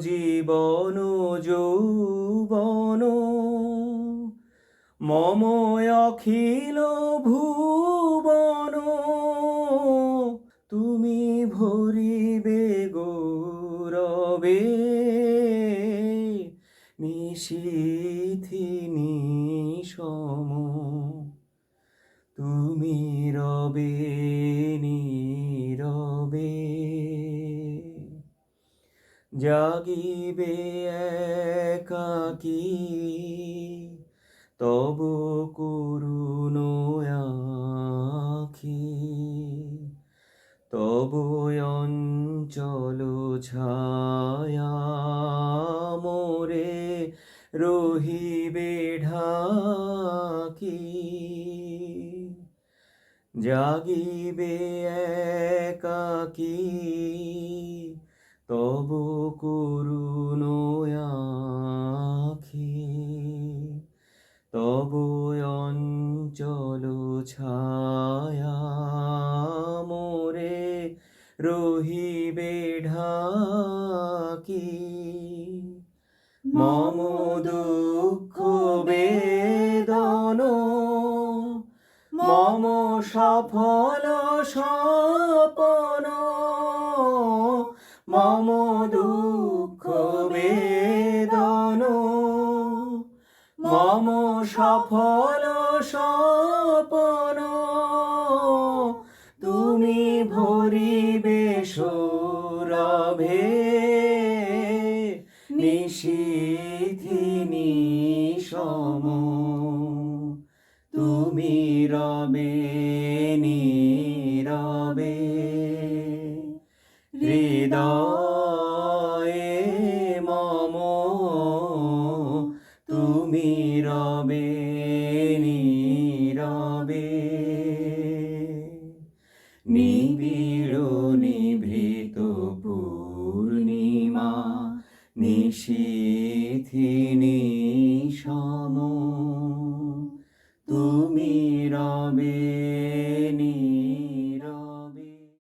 জীবন যৌবন। মম অখিল ভুবন। তুমি ভরিবে গৌরবে। নিশীথিনী সম জাগিবে একাকী তব করুণ আখি তব অঞ্চল ছায়া মোরে রহিবে ঢাকি জাগিবে একাকী তব করুণ আখি, তব অঞ্চল ছায়া মোরে রহিবে ঢাকি। মম দুঃখ বেদন, মম সফল স্বপন মম দুঃখ বেদন। মম সফল স্বপন। তুমি ভরিবে সৌরভে। নিশীথিনী সম তুমি রবে নীরবে। হৃদয়ে মম তুমি রবে নীরবে। নিবিড় নিভৃত পূর্ণিমা নিশীথিনী সম তুমি রবে